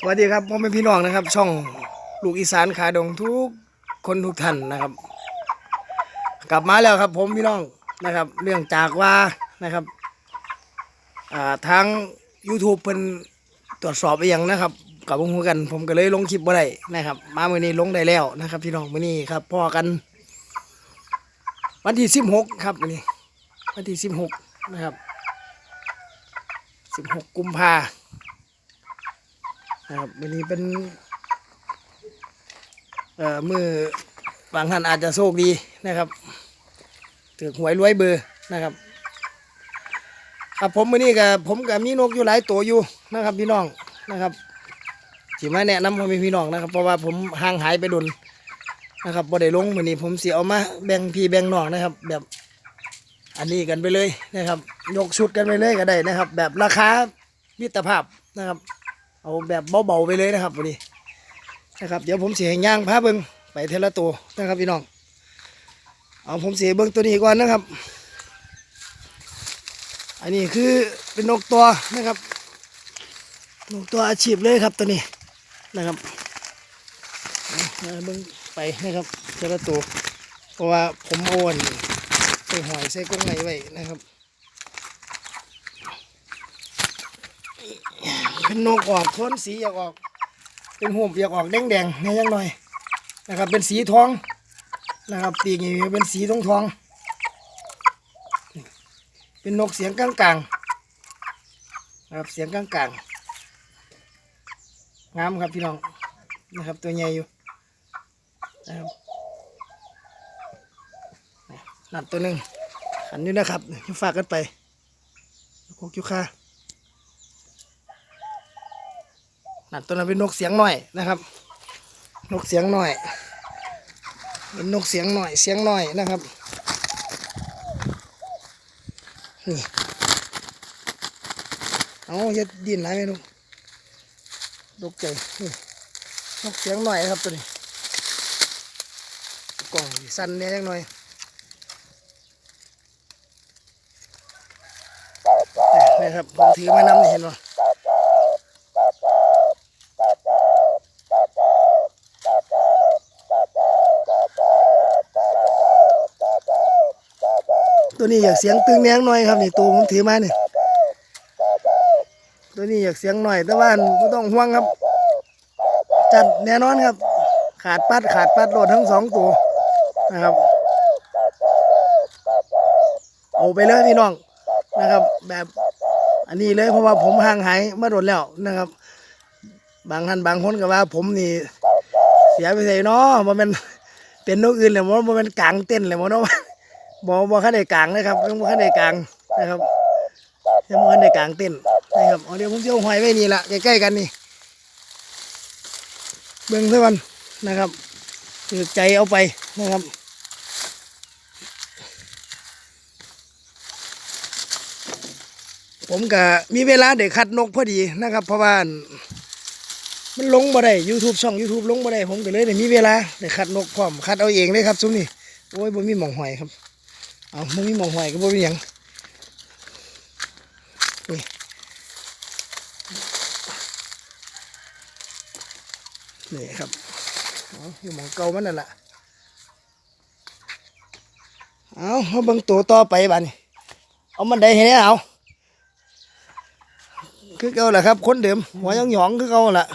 สวัสดีครับพ่อแม่พี่น้องนะครับ ช่องลูกอีสานขาดงทุกคนทุกท่านนะครับ กลับมาแล้วครับ ผมพี่น้องนะครับ เรื่องจากว่านะครับอ่าทาง YouTube เพิ่นตรวจสอบไปยังนะครับกับวงหัวกัน ผมก็เลยลงคลิปบ่ได้นะครับ มามื้อนี้ลงได้แล้วนะครับ พี่น้องมื้อนี้ครับพ่อกัน วันที่16ครับมื้อนี้ วันที่16นะครับ16กุมภา นะครับวันนี้เป็นเอ่อมือบางท่านอาจจะโชคดีนะครับถือหวยรวยเบอร์นะครับครับผมวันนี้กับผมกับมีนกอยู่หลายตัวอยู่นะครับพี่น้องนะครับสิมาแนะนำพ่อแม่พี่น้องนะครับ เพราะว่าผมห่างหายไปโดนนะครับบ่ได้ลงวันนี้ผมเสิเอามาแบ่งพี่แบ่งน้องนะครับ แบบอันนี้กันไปเลยนะครับ ยกชุดกันไปเลยก็ได้นะครับ แบบราคามิตรภาพนะครับ เอาแบบเบาๆไปเลยนะครับวันนี้นะครับ เดี๋ยวผมเสียย่างพาเบิ้งไปเทละตัวนะครับพี่น้อง เอาผมเสียเบิ้งตัวนี้ก่อนนะครับ อันนี้คือเป็นนกตัวนะครับ นกตัวอาชีพเลยครับตัวนี้นะครับเอาเบิ้งไปนะครับเทละตัวเพราะว่าผมโอนใส่หอยใส่กรงไหนไว้นะครับ เป็นนกออกโทนสีอยากออก เป็นหูบอยากออกแดงแดงๆในยังหน่อยนะครับ เป็นสีทองนะครับปีกนี่เป็นสีทองทอง เป็นนกเสียงกลางกลางนะครับเสียงกลางกลางงามครับพี่น้องนะครับตัวใหญ่อยู่นะครับนัดตัวหนึ่งขันอยู่นะครับยู่ฝากกันไปโคกยูคา นั่นตัวนั้นเป็นนกเสียงหน่อยนะครับ นกเสียงหน่อย เป็นนกเสียงหน่อยเสียงหน่อยนะครับนี่เอาอย่าดินไหลไหมลูกตกใจนี่นกเสียงหน่อยครับตัวนี้กล่องสั้นเนี่ยยังหน่อยนี่ครับผมถือมานำเห็นป่ ตัวนี้อยากเสียงตึงแนงหน่อยครับนี่ตัวผมถือมาเนี่ยตัวนี้อยากเสียงหน่อยแต่ว่าไม่ต้องห่วงครับ จัดแน่นอนครับ ขาดปัดขาดปัดโหลดทั้งสองตัวนะครับ เอาไปเลยพี่น้องนะครับ แบบอันนี้เลยเพราะว่าผมห่างหายมาโดนแล้วนะครับ บางท่านบางคนก็ว่า ผมนี่เสียไปใส่เนาะมันเป็นเป็นนกอื่นเลยมันเป็นกลางเต้นเลยมันเนาะ บอบอขั้นในกลางนะครับยังบอขั้นในกลางนะครับยังบอขั้นในกลางเต้นนะครับเอาเดี๋ยวผมจะเอาหอยไว้นี่ละใกล้ๆกันนี่เบิ่งซะก่อนนะครับถือใจเอาไปนะครับผมก็มีเวลาได้คัดนกพอดีนะครับ เพราะว่ามันลงมาได้ YouTube ช่อง YouTube ลงมาได้ ผมก็เลยได้มีเวลาได้คัดนกพร้อมคัดเอาเองเลยครับซุ้มนี่โอ้ยบ่มีหมองหอยครับ เอาบ่มีหมองหอยก็บ่มีหยังนี่นี่ครับเอาอยู่หมองเก่ามันนั่นแหละเอาเอาเบิ่งตัวต่อไปบ้านี่เอามันได้เห็นไหมเอาคือเก่าแหละครับ คนเดิมหัวหยองหยองคือเก่าแหละ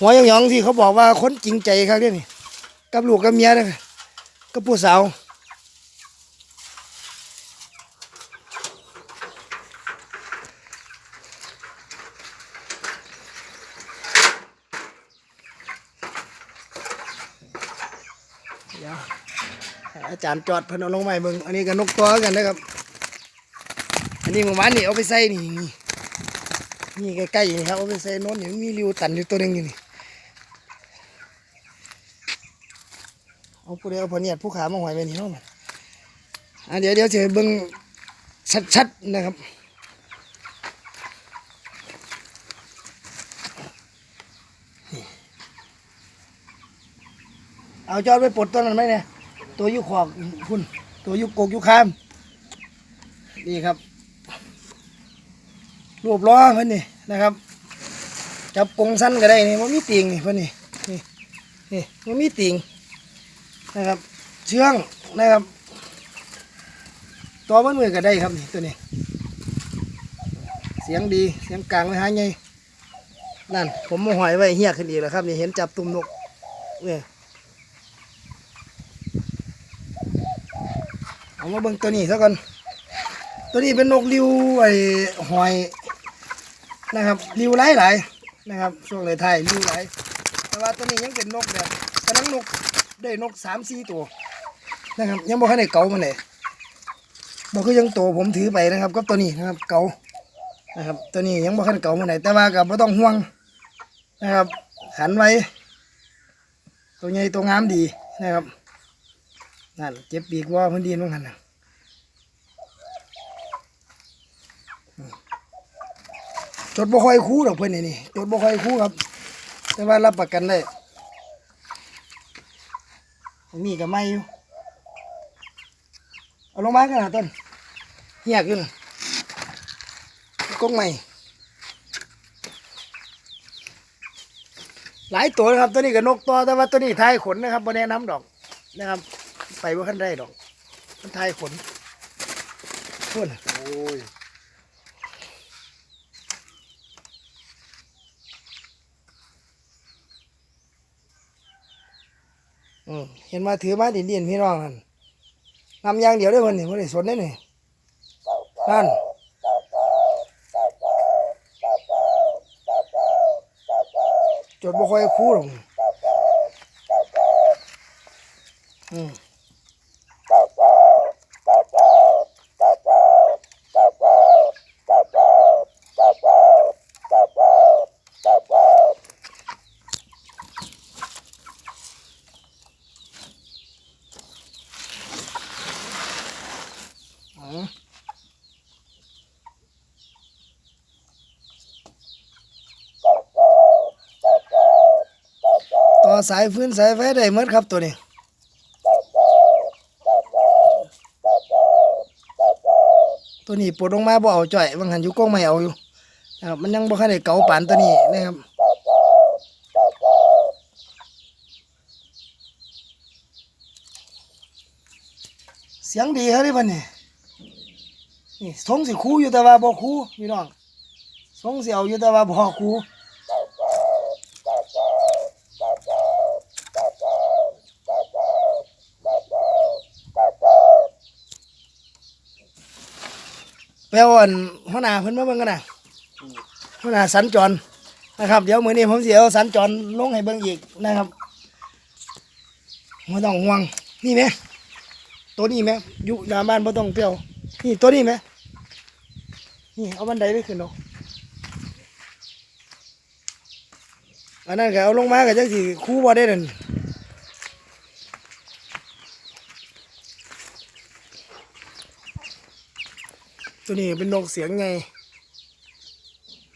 หัวหยองหยองที่เขาบอกว่าคนจริงใจครับเนี่ยนี่กับลูกกับเมียนะกับผู้สาว เดี๋ยวให้อา จารย์จอดเพนเอาลงใหม่มึงอันนี้ก็นกตัวกันนะครับ อันนี้เมื่อวานนี่เอาไปใส่นี่นี่นี่ใกล้ๆนี่ครับเอาไปใส่โน้นนี่มีริวตันอยู่ตัวหนึงอยู่นี่เอาผู้ใดเอาพอเนี่ยผู้ขามาหอยไปนี่เนามันอะเดี๋ยวเดี๋ยวจะให้เบิ่งชัดๆนะครับเอาจอดไปปลดตัวนั้นไหมเนี่ย ตัวยุขอกคุณตัวยุกกยุคามนี่ครับรูปล้อเพิ่อนนี่นะครับ จับกงสั้นก็ได้นี่มันมีติงนี่เพื่อนนี่นี่นี่มันมีติงนะครับ เชื่องนะครับตัวมันมือก็ได้ครับนี่ตัวนี้ เสียงดีเสียงกลางไม่หายไงนั่นผมมาหอยไว้เฮียขึ้นอีกแล้วครับนี่เห็นจับตุ่มนกเนี่ย เอามาเบิ่งตัวนี้ซะก่อน ตัวนี้เป็นนกริวไอ้หอยนะครับริวหลายหลายๆนะครับ ช่วงเลยไทยริวหลายแต่ว่าตัวนี้ยังเป็นนกแบบกำลังนกได้นกสามสี่ตัวนะครับยังบ่คันได้เก่ามันเลยบอกคือยังโตผมถือไปนะครับ ก็ตัวนี้นะครับเก่านะครับ ตัวนี้ยังบ่คันเก่ามาไหนใดแต่ว่าก็บ่ต้องห่วงนะครับขันไว้ ตัวใหญ่ตัวงามดีนะครับ นั่นเจ็บปีกว่าพื้นดินลงหันนะจดบ่ค่อยคู่ดอกเพิ่นนี่นี่จดบ่ค่อยคู่ครับ แต่ว่ารับประกันได้อันนี้ก็ไม่อยู่เอาลงมากันนะต้นเหียกอยู่นะกงใหม่หลายตัวนะครับตัวนี้ก็นกตัวแต่ว่าตัวนี้ทายขนนะครับบนแนะน้ำดอกนะครับ ไปว่าขั้นได้ดอกมันทายขนพุ่นโอ้ยอืมเห็นมาถือมาดินดินพี่น้องนั่นนำอย่างเดียวได้คนนี่ไม่ได้สนได้นี่นั่นจดบ่ค่อยคู่หรอกอืม สายฟื้นสายไฟได้หมดครับตัวนี้ตัวนี้ปลดลงมาบ่เอาจ่อยบางหันอยู่กล้องไม่เอาอยู่นะครับมันยังบ่คันได้เก่าปานตัวนี้นะครับเสียงดีครับที่พันนี่นี่ทงสิคูอยู่แต่ว่าบ่คูพี่น้องทรงสิเอาอยู่แต่ว่าบ่คู แปลว่าอั่นหัวหน้าเพิ่นมาเบิ่งกันนะหัวหน้าสัญจรนะครับ เดี๋ยวมื้อนี้ผมสิเอาสัญจรลงให้เบิ่งอีกนะครับไม่ต้องห่วงนี่ไหมตัวนี้ไหมอยู่หน้าบ้านบ่ต้องเปรี้ยวนี่ตัวนี้ไหมนี่เอาบันไดไปขึ้นเนาะอันนั้นก็เอาลงมาก็จังสิคู่บ่ได้นั่น ตัวนี้เป็นนกเสียงไง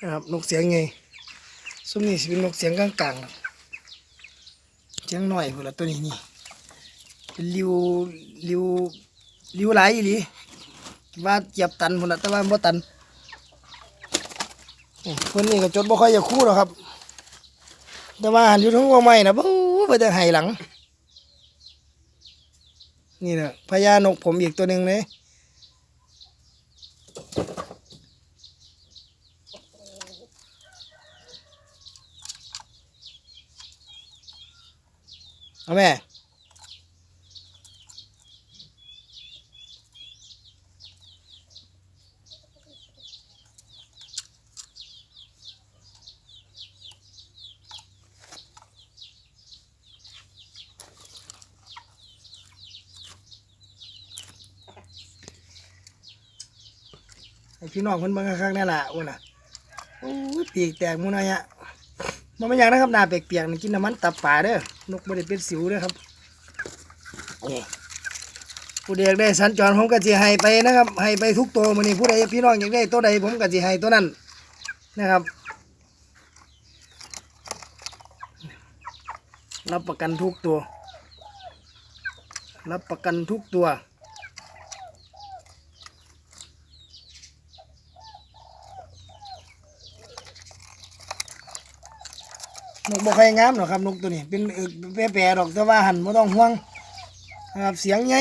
นะครับนกเสียงไงซุ้มนี่สิเป็นนกเสียงกลางๆเสียงหน่อยพุ่นละตัวนี้นี่เป็นริวริวริวหลายอีหลีว่าเจียบตันพุ่นละแต่ว่าบ่ตันคนนี้ก็จดบ่ค่อยจะคู่หรอกครับ แต่ว่าหันอยู่ทั้งว่าไม่นะบู๊ไปแต่ไห้หลัง นี่แหละพญานกผมอีกตัวหนึ่งเลย 雨 เอาแม่ให้พี่น้องคนเบิ่งข้งนั่นแหละอ้วนน่ะโอ้ยปีกแตกมูน้อยฮะมันไม่อย่างนะครับหน้าเปียกๆนี่กินน้ำมันตับป่าเด้อนกไม่ได้เป็นสิวเด้อครับนี่ผู้ใดอยากได้สัญจรผมก็จะให้ไปนะครับ ให้ไปทุกตัวมันนี่ผู้ใดพี่น้องอยากได้ตัวใดผมก็จะให้ตัวนั้นนะครับ รับประกันทุกตัว รับประกันทุกตัว นกบ่ค่อยงามหรอกครับนกตัวนี้ เป็นเออแปรๆดอกแต่ว่าหันบ่ต้องห่วงนะครับเสียงใหญ่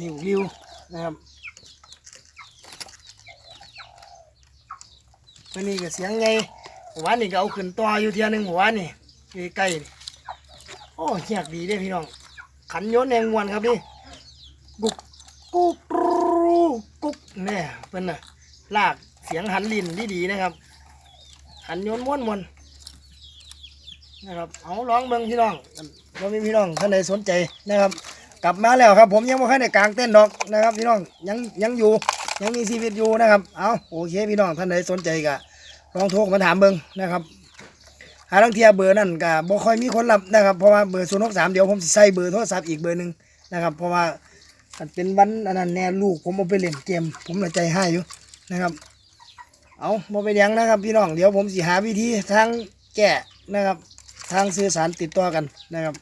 ริ้วริ้วนะครับวันนี้ก็เสียงใหญ่หมู่บ้านนี่ก็เอาขึ้นต่ออยู่เทียนึงหมู่บ้านนี่ใกล้ๆโอ้เฮียกดีเด้พี่น้องขันโยนแรงมวนครับนี่กุกกุ กรูกุกเนี่ยเป็นน่ะลากเสียงหันลินดีๆนะครับ หันโยนม้วนมวนนะครับเอาร้องเบิ่งพี่น้องเรามีพี่น้องท่านใดสนใจนะครับ กลับมาแล้วครับ ผมยังไม่ค่อยได้กลางเต้นดอกนะครับ พี่น้องยังยังอยู่ยังมีชีวิตอยู่นะครับเอาโอเคพี่น้องท่านใดสนใจก็ลองโทรมาถามเบิ่งนะครับหาลังเทียเบอร์นั่นก็บ่ค่อยมีคนรับนะครับเพราะว่าเบอร์ศูนย์หกสามเดี๋ยวผมใส่เบอร์โทรศัพท์อีกเบอร์หนึ่งนะครับเพราะว่า กันเป็นวันอันนั้นแน่ลูกผมเอาไปเล่นเกม ผมละใจให้อยู่นะครับ เอาบ่เป็นหยังนะครับ พี่น้องเดี๋ยวผมสิหาวิธีทางแก้นะครับ ทางสื่อสารติดต่อกันนะครับ